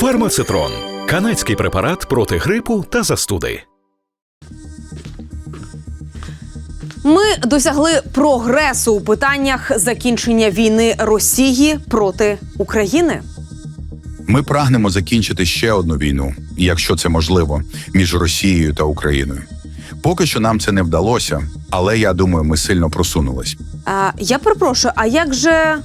Фармацитрон канадський препарат проти грипу та застуди. Ми досягли прогресу у питаннях закінчення війни Росії проти України. Ми прагнемо закінчити ще одну війну, якщо це можливо, між Росією та Україною. Поки що нам це не вдалося, але я думаю, ми сильно просунулись. А, я перепрошую, а як же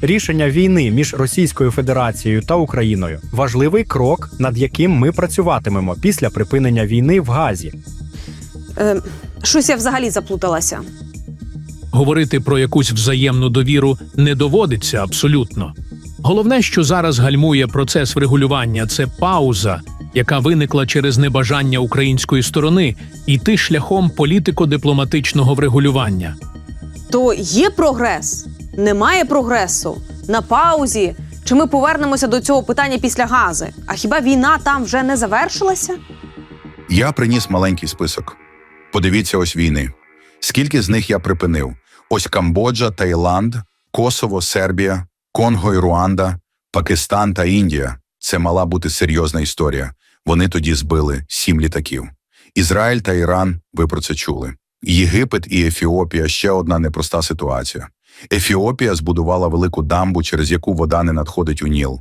Рішення війни між Російською Федерацією та Україною важливий крок, над яким ми працюватимемо після припинення війни в Газі. е, щось я взагалі заплуталася? Говорити про якусь взаємну довіру не доводиться абсолютно. Головне, що зараз гальмує процес врегулювання, це пауза, яка виникла через небажання української сторони йти шляхом політико-дипломатичного врегулювання. То є прогрес, немає прогресу на паузі. Чи ми повернемося до цього питання після гази? А хіба війна там вже не завершилася? Я приніс маленький список. Подивіться ось війни. Скільки з них я припинив? Ось Камбоджа, Таїланд, Косово, Сербія, Конго і Руанда, Пакистан та Індія. Це мала бути серйозна історія. Вони тоді збили сім літаків. Ізраїль та Іран, ви про це чули. Єгипет і Ефіопія ще одна непроста ситуація. Ефіопія збудувала велику дамбу, через яку вода не надходить у Ніл.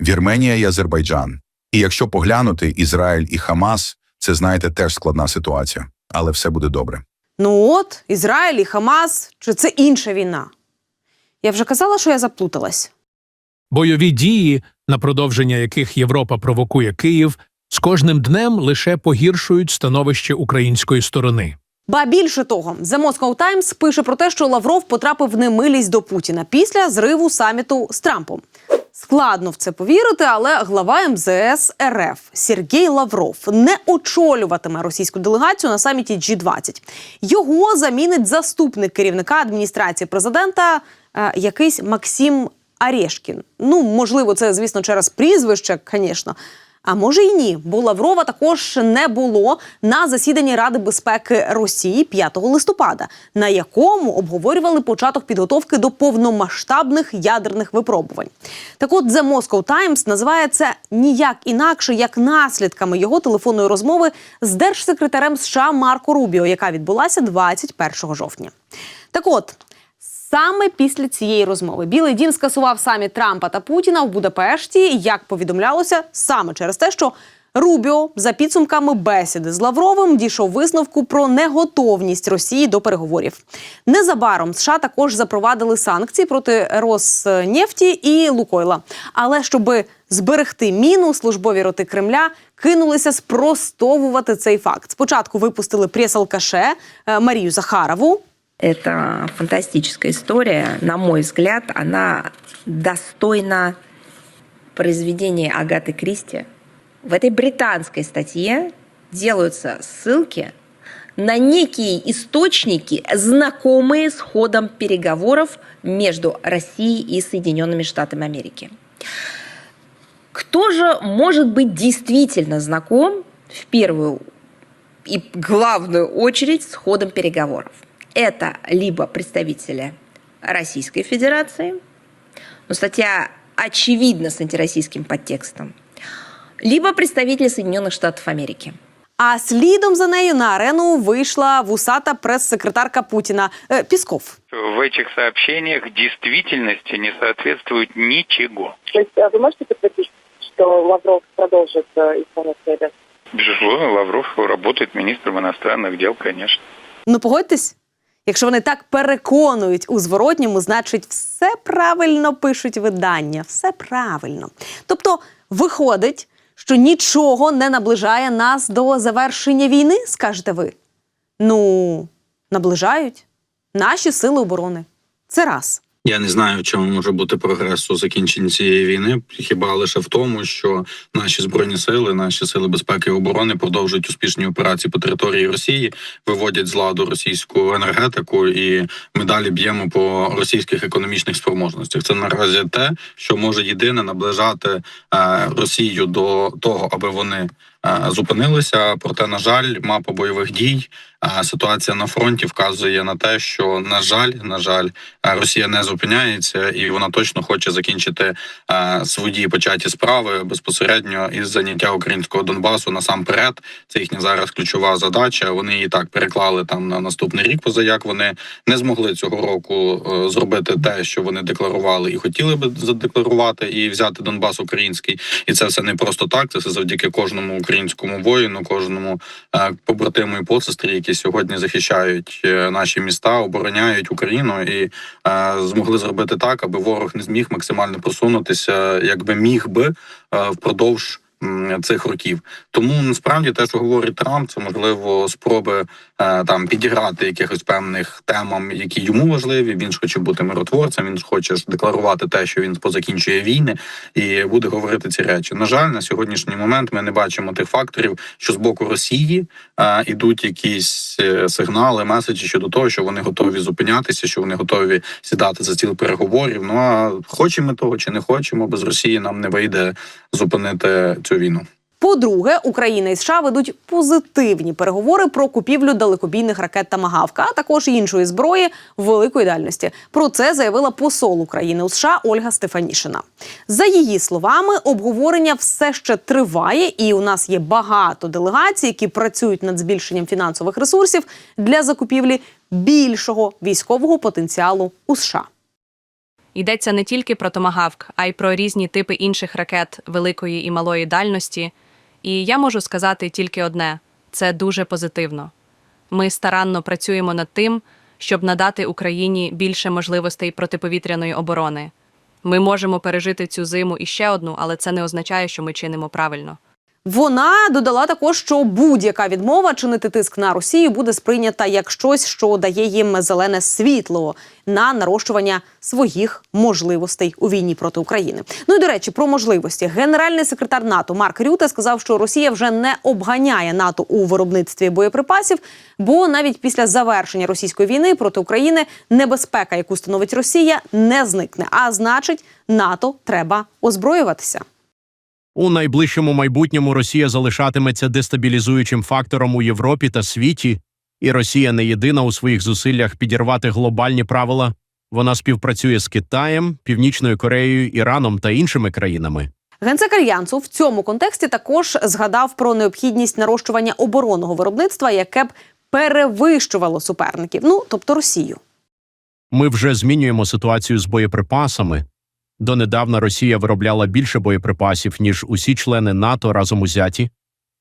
Вірменія і Азербайджан. І якщо поглянути, Ізраїль і Хамас, це знаєте, теж складна ситуація, але все буде добре. Ну от, Ізраїль і Хамас, чи це інша війна? Я вже казала, що я заплуталась. Бойові дії, на продовження яких Європа провокує Київ, з кожним днем лише погіршують становище української сторони. Ба більше того, The Moscow Times пише про те, що Лавров потрапив в немилість до Путіна після зриву саміту з Трампом. Складно в це повірити, але глава МЗС РФ Сергій Лавров не очолюватиме російську делегацію на саміті G20. Його замінить заступник керівника адміністрації президента, е, якийсь Максим Арешкін. Ну, можливо, це, звісно, через прізвище, звісно. А може й ні, бо Лаврова також не було на засіданні Ради безпеки Росії 5 листопада, на якому обговорювали початок підготовки до повномасштабних ядерних випробувань. Так от The Moscow Times називає це ніяк інакше, як наслідками його телефонної розмови з держсекретарем США Марко Рубіо, яка відбулася 21 жовтня. Так от. Саме після цієї розмови Білий Дім скасував саміт Трампа та Путіна в Будапешті, як повідомлялося, саме через те, що Рубіо за підсумками бесіди з Лавровим дійшов висновку про неготовність Росії до переговорів. Незабаром США також запровадили санкції проти Роснефті і Лукойла. Але щоби зберегти міну, службові роти Кремля кинулися спростовувати цей факт. Спочатку випустили прес-алкаше е, Марію Захарову. Это фантастическая история. На мой взгляд, она достойна произведения Агаты Кристи. В этой британской статье делаются ссылки на некие источники, знакомые с ходом переговоров между Россией и Соединенными Штатами Америки. Кто же может быть действительно знаком в первую и главную очередь с ходом переговоров? Это либо представители Российской Федерации, но статья очевидно с антироссийским подтекстом, либо представители Соединенных Штатов Америки. А слідом за нею на арену вийшла вусата прес-секретарка Путіна е, Пісков. в этих сообщениях действительности не соответствует ничего. То есть а вы можете подтвердить, что Лавров продолжит э, исполнять свои обязанности? Безусловно, Лавров работает министром иностранных дел, конечно. Ну погодьтесь, якщо вони так переконують у зворотньому, значить, все правильно пишуть видання, все правильно. Тобто, виходить, що нічого не наближає нас до завершення війни, скажете ви. Ну, наближають наші сили оборони. Це раз. Я не знаю, в може бути прогрес у закінченні цієї війни, хіба лише в тому, що наші збройні сили, наші сили безпеки і оборони продовжують успішні операції по території Росії, виводять з ладу російську енергетику, і ми далі б'ємо по російських економічних спроможностях. Це наразі те, що може єдине наближати е, Росію до того, аби вони зупинилися. Проте, на жаль, мапа бойових дій. е, Ситуація на фронті вказує на те, що на жаль, на жаль, е, Росія не зупиняється, і вона точно хоче закінчити е, свої початі справи безпосередньо із заняття українського Донбасу насамперед. Це їхня зараз ключова задача. Вони її так переклали там на наступний рік. Поза як вони не змогли цього року е, зробити те, що вони декларували і хотіли би задекларувати і взяти Донбас український. І це все не просто так. Це все завдяки кожному українському воїну, кожному е, побратиму і посестрі, які сьогодні захищають е, наші міста, обороняють Україну і е, змогли зробити так, аби ворог не зміг максимально просунутися, якби міг би впродовж. Цих років тому насправді те, що говорить Трамп, це можливо спроби е, там підіграти якихось певних темам, які йому важливі. Він ж хоче бути миротворцем. Він ж хоче декларувати те, що він позакінчує війни, і буде говорити ці речі. На жаль, на сьогоднішній момент ми не бачимо тих факторів, що з боку Росії е, ідуть якісь е, сигнали, меседжі щодо того, що вони готові зупинятися, що вони готові сідати за стіл переговорів. Ну а хочемо того чи не хочемо, без Росії нам не вийде зупинити цю війну. По-друге, Україна і США ведуть позитивні переговори про купівлю далекобійних ракет «Тамагавка», а також іншої зброї великої дальності. Про це заявила посол України у США Ольга Стефанішина. За її словами, обговорення все ще триває, і у нас є багато делегацій, які працюють над збільшенням фінансових ресурсів для закупівлі більшого військового потенціалу у США. Йдеться не тільки про томагавк, а й про різні типи інших ракет великої і малої дальності. І я можу сказати тільки одне: це дуже позитивно. Ми старанно працюємо над тим, щоб надати Україні більше можливостей протиповітряної оборони. Ми можемо пережити цю зиму і ще одну, але це не означає, що ми чинимо правильно. Вона додала також, що будь-яка відмова чинити тиск на Росію буде сприйнята як щось, що дає їм зелене світло на нарощування своїх можливостей у війні проти України. Ну і до речі, про можливості генеральний секретар НАТО Марк Рюте сказав, що Росія вже не обганяє НАТО у виробництві боєприпасів, бо навіть після завершення російської війни проти України небезпека, яку становить Росія, не зникне. А значить, НАТО треба озброюватися. У найближчому майбутньому Росія залишатиметься дестабілізуючим фактором у Європі та світі, і Росія не єдина у своїх зусиллях підірвати глобальні правила. Вона співпрацює з Китаєм, Північною Кореєю, Іраном та іншими країнами. Генсек Альянсу в цьому контексті також згадав про необхідність нарощування оборонного виробництва, яке б перевищувало суперників, ну тобто Росію. Ми вже змінюємо ситуацію з боєприпасами. Донедавна Росія виробляла більше боєприпасів, ніж усі члени НАТО разом узяті,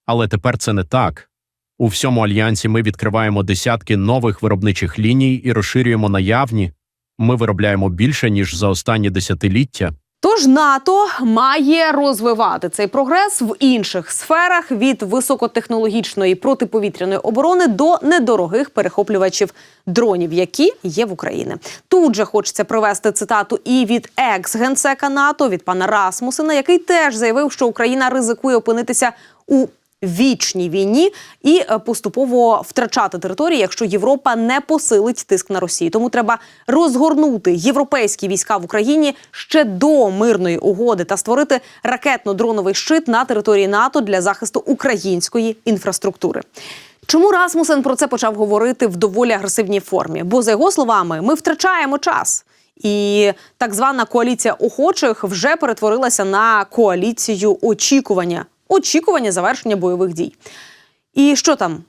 але тепер це не так. У всьому альянсі ми відкриваємо десятки нових виробничих ліній і розширюємо наявні. Ми виробляємо більше ніж за останні десятиліття. Тож НАТО має розвивати цей прогрес в інших сферах від високотехнологічної протиповітряної оборони до недорогих перехоплювачів дронів, які є в Україні. Тут же хочеться привести цитату і від екс-генсека НАТО від пана Расмусена, який теж заявив, що Україна ризикує опинитися у вічній війні і е, поступово втрачати території, якщо Європа не посилить тиск на Росію. Тому треба розгорнути європейські війська в Україні ще до мирної угоди та створити ракетно-дроновий щит на території НАТО для захисту української інфраструктури. Чому Расмусен про це почав говорити в доволі агресивній формі? Бо за його словами, ми втрачаємо час. І так звана коаліція охочих вже перетворилася на коаліцію очікування, очікування завершення бойових дій. І що там?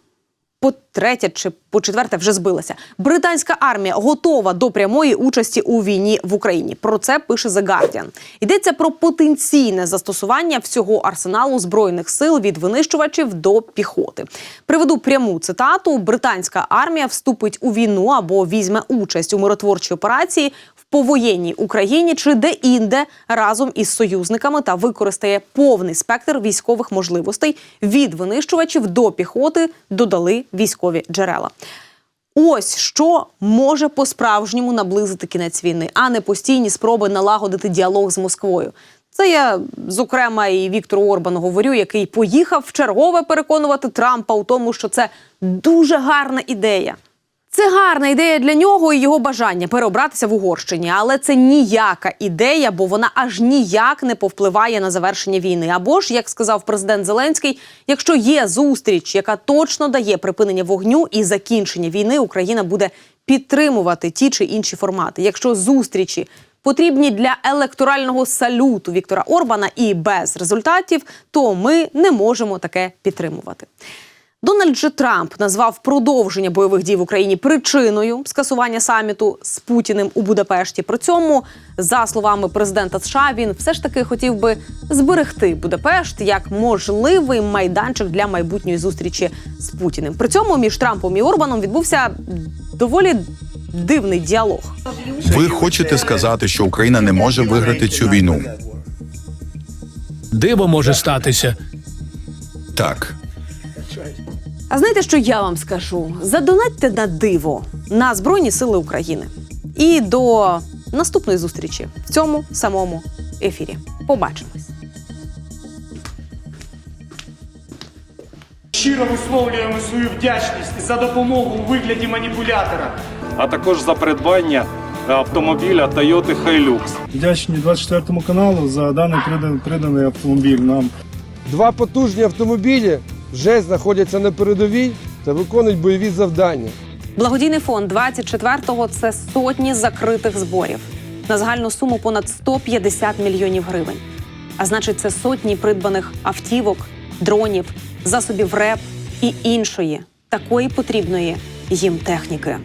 По третє чи по четверте вже збилася. Британська армія готова до прямої участі у війні в Україні. Про це пише The Guardian. Йдеться про потенційне застосування всього арсеналу збройних сил від винищувачів до піхоти. Приведу пряму цитату: британська армія вступить у війну або візьме участь у миротворчій операції повоєнній Україні чи де-інде разом із союзниками та використає повний спектр військових можливостей від винищувачів до піхоти, додали військові джерела. Ось що може по-справжньому наблизити кінець війни, а не постійні спроби налагодити діалог з Москвою. Це я, зокрема, і Віктору Орбану говорю, який поїхав в чергове переконувати Трампа у тому, що це дуже гарна ідея. Це гарна ідея для нього і його бажання переобратися в Угорщині, але це ніяка ідея, бо вона аж ніяк не повпливає на завершення війни. Або ж, як сказав президент Зеленський, якщо є зустріч, яка точно дає припинення вогню і закінчення війни, Україна буде підтримувати ті чи інші формати. Якщо зустрічі потрібні для електорального салюту Віктора Орбана і без результатів, то ми не можемо таке підтримувати. Дональд Же Трамп назвав продовження бойових дій в Україні причиною скасування саміту з Путіним у Будапешті. При цьому, за словами президента США, він все ж таки хотів би зберегти Будапешт як можливий майданчик для майбутньої зустрічі з Путіним. При цьому між Трампом і Орбаном відбувся доволі дивний діалог. Ви хочете сказати, що Україна не може виграти цю війну? Диво може статися. Так. А знаєте, що я вам скажу? Задонатьте на диво на Збройні Сили України. І до наступної зустрічі в цьому самому ефірі. Побачимось. Щиро висловлюємо свою вдячність за допомогу у вигляді маніпулятора. а також за придбання автомобіля Toyota Hilux. Вдячні 24 каналу за даний приданий, приданий автомобіль нам. Два потужні автомобілі вже знаходяться на передовій та виконують бойові завдання. Благодійний фонд 24-го – це сотні закритих зборів на загальну суму понад 150 мільйонів гривень. А значить, це сотні придбаних автівок, дронів, засобів РЕП і іншої такої потрібної їм техніки.